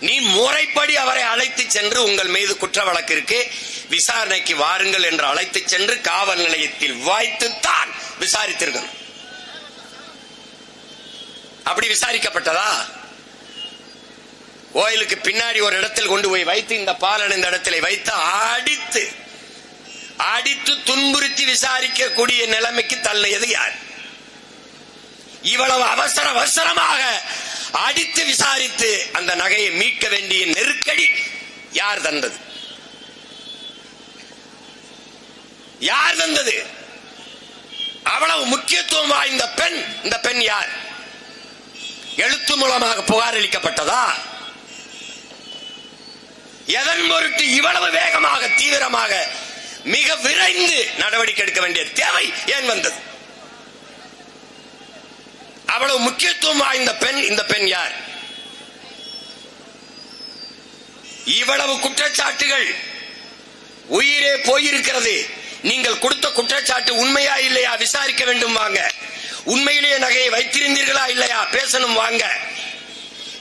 நீ முறைப்படி அவரை அழைத்து சென்று உங்கள் மீது குற்ற வழக்கிற்கு விசாரணைக்கு வாருங்கள் என்று அழைத்து சென்று காவல் நிலையத்தில் வைத்துத்தான் விசாரித்திருக்கணும் அப்படி விசாரிக்கப்பட்டதா? கோயிலுக்கு பின்னாடி ஒரு இடத்தில் கொண்டு போய் வைத்து இந்த பாலன் இந்த இடத்துல வைத்து அடித்து அடித்து துன்புறுத்தி விசாரிக்கக்கூடிய நிலைமைக்கு தள்ளியது யார்? இவ்வளவு அவசர அவசரமாக அடித்து விசாரித்து அந்த நகையை மீட்க வேண்டிய நெருக்கடி யார் தந்தது? யார் தந்தது? அவ்வளவு முக்கியத்துவம் வாய்ந்த பெண் இந்த பெண் யார்? எழுத்து மூலமாக புகார் அளிக்கப்பட்டதா? எதன் பொருட்டு இவ்வளவு வேகமாக தீவிரமாக மிக விரைந்து நடவடிக்கை எடுக்க வேண்டிய தேவை ஏன் வந்தது? அவ்வளவு முக்கியத்துவம் வாய்ந்த பெண் இந்த பெண் யார்? இவ்வளவு குற்றச்சாட்டுகள் உயிரே போயிருக்கிறது. நீங்கள் கொடுத்த குற்றச்சாட்டு உண்மையா இல்லையா? விசாரிக்க வேண்டும் வாங்க. உண்மையிலேயே நகையை வைத்திருந்தீர்களா இல்லையா? பேசணும் வாங்க.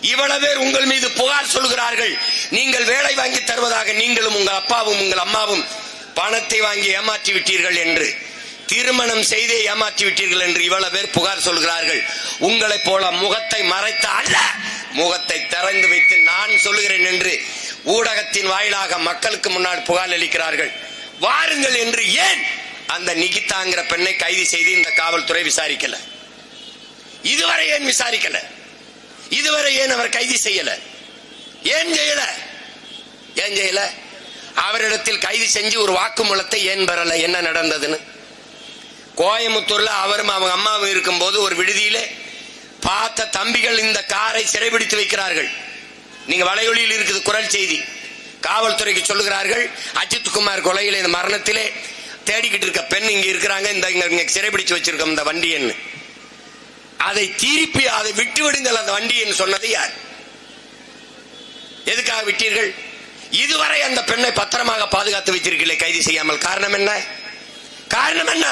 இவ்வளவு பேர் உங்கள் மீது புகார் சொல்கிறார்கள். நீங்கள் வேலை வாங்கி தருவதாக நீங்களும் உங்கள் அப்பாவும் உங்கள் அம்மாவும் பணத்தை வாங்கி ஏமாற்றி விட்டீர்கள் என்று. திருமணம் செய்தே ஏமாற்றி விட்டீர்கள் என்று இவ்வளவு பேர் புகார் சொல்கிறார்கள். உங்களைப் போல முகத்தை மறைத்த அல்ல. முகத்தை திறந்து வைத்து நான் சொல்லுகிறேன் என்று ஊடகத்தின் வாயிலாக மக்களுக்கு முன்னால் புகார் அளிக்கிறார்கள். வாருங்கள் என்று ஏன் அந்த நிகிதாங்கிற பெண்ணை கைது செய்து இந்த காவல்துறை விசாரிக்கல? இதுவரை ஏன் விசாரிக்கல? இதுவரை ஏன் அவர் கைது செய்யல? ஏன் செய்யல? ஏன் செய்யல? அவரிடத்தில் கைது செஞ்சு ஒரு வாக்குமூலத்தை ஏன் பெறல? என்ன நடந்ததுன்னு? கோயமுத்தூர்ல அவரும் அவங்க அம்மாவும் இருக்கும்போது ஒரு விடுதியிலே பார்த்த தம்பிகள் இந்த காரை சிறைபிடித்து வைக்கிறார்கள். நீங்க வலையொலியில் இருக்குது குரல் செய்தி. காவல்துறைக்கு சொல்லுகிறார்கள் அஜித்குமார் கொலையில இந்த மரணத்திலே தேடிக்கிட்டு இருக்க பெண் இங்க இருக்கிறாங்க இந்த இங்க சிறைபிடிச்சு வச்சிருக்கோம் இந்த வண்டி என்ன அதை திருப்பி அதை விட்டு விடுங்கள் அந்த வண்டி என்று சொன்னது யார்? எதுக்காக விட்டீர்கள்? இதுவரை அந்த பெண்ணை பத்திரமாக பாதுகாத்து வைத்திருக்கீங்களே கைது செய்யாமல். காரணம் என்ன? காரணம் என்ன?